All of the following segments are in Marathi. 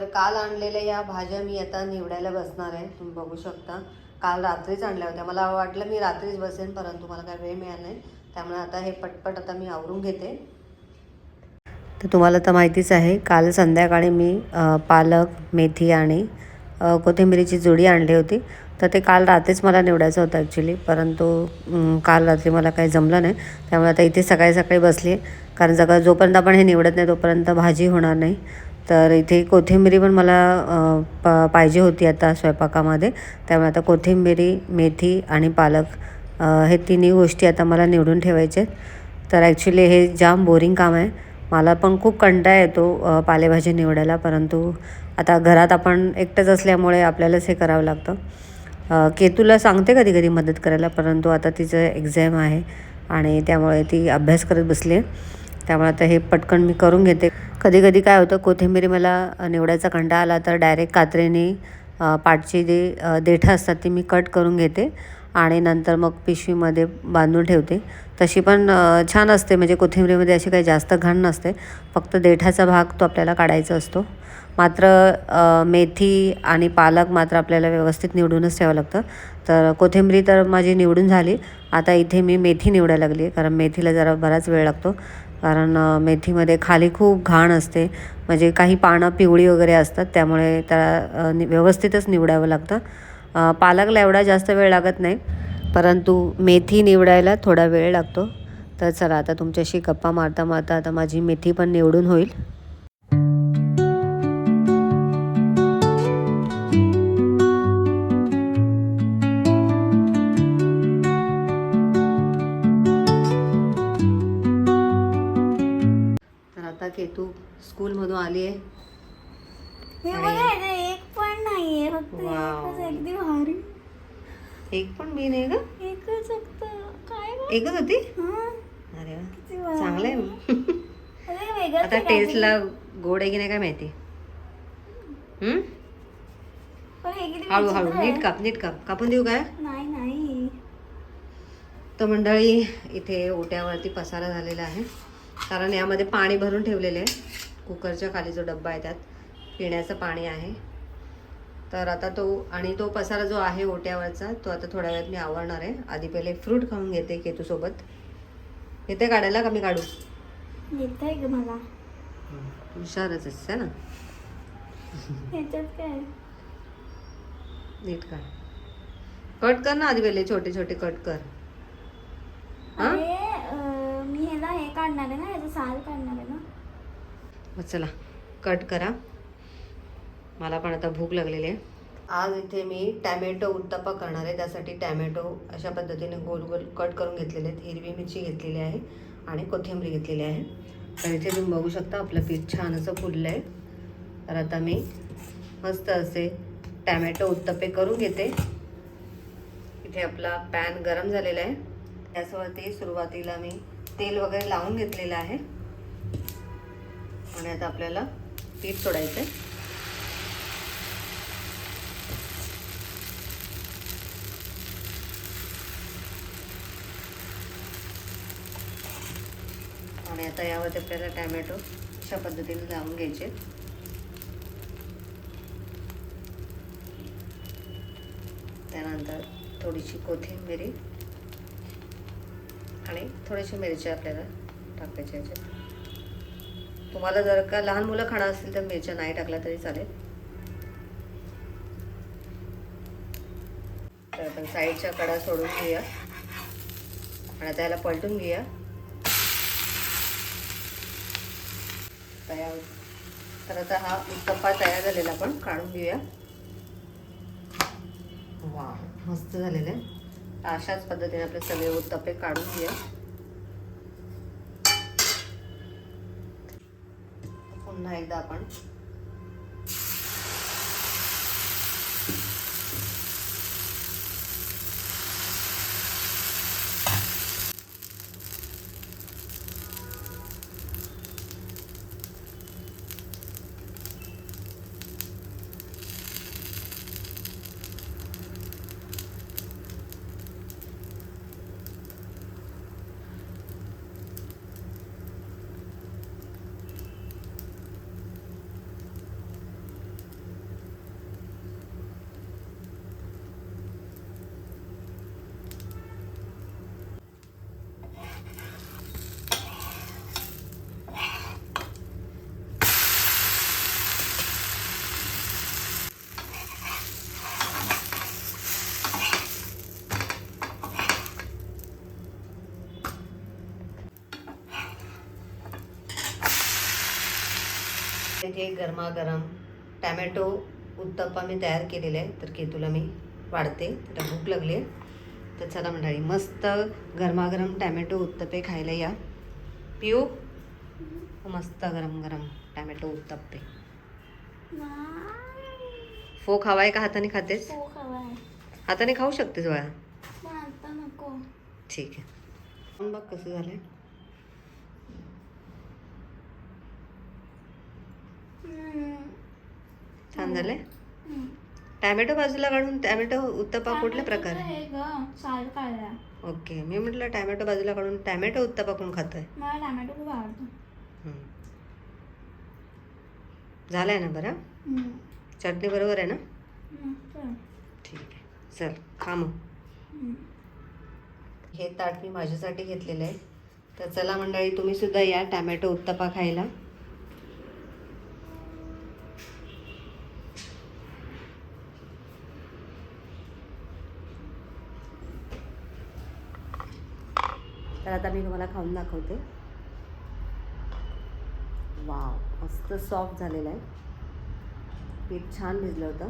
तर काल आणलेल्या या भाज्या मी आता निवडायला बसणार आहे. तुम्ही बघू शकता. काल रात्रीच आणल्या होत्या. मला वाटलं मी रात्रीच बसेन परंतु मला काय वेळ मिळाला नाही. त्यामुळे आता हे पटपट आता मी आवरून घेते. तर तुम्हाला तर माहितीच आहे काल संध्याकाळी मी पालक मेथी आणि कोथिंबिरीची जोडी आणली होती. तर ते काल रात्रीच मला निवडायचं होतं ॲक्च्युली परंतु काल रात्री मला काही जमलं नाही. त्यामुळे आता इथे सकाळी सकाळी बसली कारण सगळं जोपर्यंत आपण हे निवडत नाही तोपर्यंत भाजी होणार नाही. तर इथे कोथिंबिरी पण मला प पाहिजे होती आता स्वयंपाकामध्ये. त्यामुळे आता कोथिंबिरी मेथी आणि पालक हे तिन्ही गोष्टी आता मला निवडून ठेवायचे आहेत. तर ॲक्च्युली हे जाम बोरिंग काम आहे. मला पण खूप कंटाळा येतो पालेभाजी निवडायला. परंतु आता घरात आपण एकटंच असल्यामुळे आपल्यालाच हे करावं लागतं. केतूला सांगते कधी कधी मदत करायला. परंतु आता तिचं एक्झाम आहे आणि त्यामुळे ती अभ्यास करत बसली आहे. त्यामुळे आता हे पटकन मी करून घेते. कधी कधी काय होतं कोथिंबीर मला निवडायचा कंटाळा आला तर डायरेक्ट कात्रीने पाटची जे जी देठं असतात ती मी कट करून घेते आणि नंतर मग पिशवीमध्ये बांधून ठेवते. तशी पण छान असते. म्हणजे कोथिंबीरीमध्ये अशी काही जास्त घाण नसते. फक्त देठाचा भाग तो आपल्याला काढायचा असतो. मात्र मेथी आणि पालक मात्र आपल्याला व्यवस्थित निवडूनच ठेवावं लागतं. तर कोथिंबरी तर माझी निवडून झाली. आता इथे मी मेथी निवडायला लागली कारण मेथीला जरा बराच वेळ लागतो. कारण मेथीमध्ये खाली खूप घाण असते. म्हणजे काही पानं पिवळी वगैरे असतात त्यामुळे त्याला नि व्यवस्थितच निवडावं लागतं. पालकला एवढा जास्त वेळ लागत नाही परंतु मेथी निवडायला थोडा वेळ लागतो. तर चला आता तुमच्याशी गप्पा मारता मारता आता माझी मेथी पण निवडून होईल. केतू स्कूलमधून आली आहे? एक पण नाहीये फक्त. एकच अगदी भारी. एक पण नाही ग? एकच फक्त. काय? एकच होती? हा, अरे वा. चांगलं आहे. आता. टेस्टला गोड आहे की नाही काय माहिती? हळू हळू. नीट काप नीट काप. कापून देऊ काय? नाही नाही. तर मंडळी इथे ओट्यावरती पसारा झालेला आहे. कारण यामध्ये पाणी भरून ठेवलेले आहे. कुकरच्या खाली जो डब्बा आहे त्यात पिण्याचं पाणी आहे. तर आता तो आणि तो पसारा जो आहे ओट्यावरचा तो आता थोड्या वेळात मी आवरणार आहे. आधी पहिले फ्रूट खाऊन घेते केतूसोबत येते काढायला का मी काढू? येत आहे ग मला? हुशारच है ना? ह्याच्यात काय? नीट काढ. कट कर ना आधी पहिले छोटे छोटे कट कर. हा? ह्याला हे काढणार आहे ना ह्याचं साल काढणार आहे ना? चला कट करा. मला पण आता भूक लागलेली आहे. आज इथे मी टॅमॅटो उत्तप्पा करणार आहे त्यासाठी टॅमॅटो अशा पद्धतीने गोल गोल कट करून घेतलेले आहेत. हिरवी मिरची घेतलेली आहे आणि कोथिंबरी घेतलेली आहे. तर इथे तुम्ही बघू शकता आपलं पीठ छान असं फुललं आहे तर आता मी मस्त असे टॅमॅटो उत्तप्पे करून घेते. इथे आपला पॅन गरम झालेला आहे. त्याच्यावरती सुरुवातीला मी तेल वगैरे लावून घेतलेलं आहे. आणि आता आपल्याला पीठ सोडायचं आहे आणि आता यावरती आपल्याला टॅमॅटो अशा पद्धतीने लावून घ्यायचे. त्यानंतर थोडीशी कोथिंबिरी आणि थोडीशी मिरची आपल्याला टाकायच्या याच्यात तुम्हाला जर का लहान मुलं खाणार असतील तर मिरच्या नाही टाकल्या तरी चालेल. तर आपण साईडच्या कडा सोडून घेऊया. आणि आता याला पलटून घेऊया. तयार. तर आता हा उत्तप्पा तयार झालेला आपण काढून घेऊया. वा मस्त झालेलं आहे. अशाच पद्धतीने आपले सगळे उत्तप्पे काढून घेऊया. पुन्हा एकदा आपण इथे गरमागरम टॅमॅटो उत्तप्पा मी तयार केलेला आहे तर केतूला मी वाढते. त्याला भूक लागली आहे. तर चला मंडळी मस्त गरमागरम टॅमॅटो उत्तप्पे खायला या. पिऊ. मस्त गरम गरम टॅमॅटो उत्तप्पे. फोक हवाय का हाताने खातेस? खवाय हाताने खाऊ शकतेस बाळा. ठीक आहे. पण बघ कसं झालंय. छान झालंय. टॅमॅटो बाजूला काढून टॅमॅटो उत्तप्पा कुठल्या प्रकार? ओके मी म्हटलं टॅमॅटो बाजूला काढून टॅमॅटो उत्तप्पा कोण खातोय? मला टोमॅटो खूप आवडतो. झालंय ना बरं. चटणी बरोबर आहे ना. ठीक आहे. चल खा मग. हे ताट मी माझ्यासाठी घेतलेलं आहे. तर चला मंडळी तुम्ही सुद्धा या टॅमॅटो उत्तप्पा खायला. तर आता मी तुम्हाला खाऊन दाखवते. वाव मस्त सॉफ्ट झालेलं आहे. पीठ छान भिजलं होतं.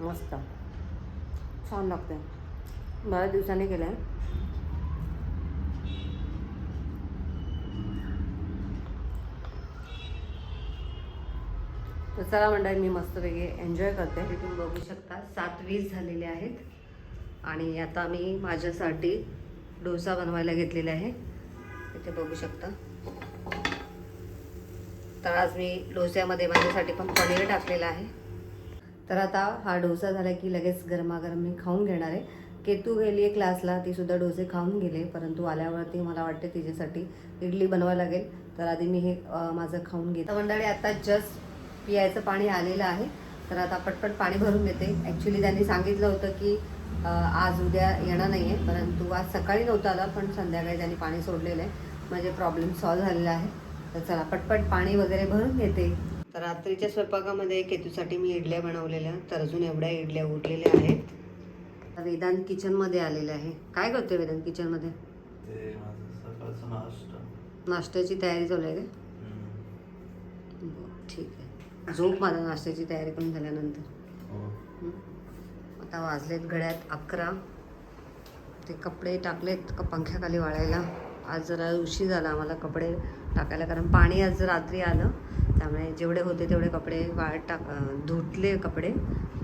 मस्त. छान लागतं बऱ्याच दिवसांनी केलं आहे तर चला मंडळी मी मस्तपैकी एन्जॉय करते. तुम्ही बघू शकता सात वीस झालेले आहेत. आणि आता मी माझ्यासाठी डोसा बनवायला घेतलेला आहे. इथे बघू शकता. तर आज मी डोस्यामध्ये माझ्यासाठी पण पनीर टाकलेलं आहे. तर आता हा डोसा झाला की लगेच गरमागरम मी खाऊन घेणार आहे. केतू गेली आहे क्लासला तीसुद्धा डोसे खाऊन गेले परंतु आल्यावरती मला वाटते तिच्यासाठी इडली बनवायला लागेल. तर आधी मी हे माझं खाऊन घेते. मंडळी आता जस्ट पियाचं पाणी आलेलं आहे. तर आता पटपट पाणी भरून घेते ॲक्च्युली त्यांनी सांगितलं होतं की आज उद्या येणार नाही आहे परंतु आज सकाळी नव्हतं आला पण संध्याकाळी त्यांनी पाणी सोडलेलं आहे. म्हणजे प्रॉब्लेम सॉल्व्ह झालेला आहे. तर चला पटपट पाणी वगैरे भरून घेते. तर रात्रीच्या स्वयंपाकामध्ये केतूसाठी मी इडल्या बनवलेल्या तर अजून एवढ्या इडल्या उरलेल्या आहेत. वेदांत किचनमध्ये आलेले आहे. काय करतोय वेदांत किचनमध्ये? नाश्त्याची तयारी चालू आहे का ठीक आहे. झोप माझा नाश्त्याची तयारी करून झाल्यानंतर. हो. आता वाजलेत गड्यात अकरा. ते कपडे टाकलेत क पंख्याखाली वाळायला. आज जरा उशीर झाला आम्हाला कपडे टाकायला कारण पाणी आज रात्री आलं. त्यामुळे जेवढे होते तेवढे कपडे वाळत टाक धुतले कपडे.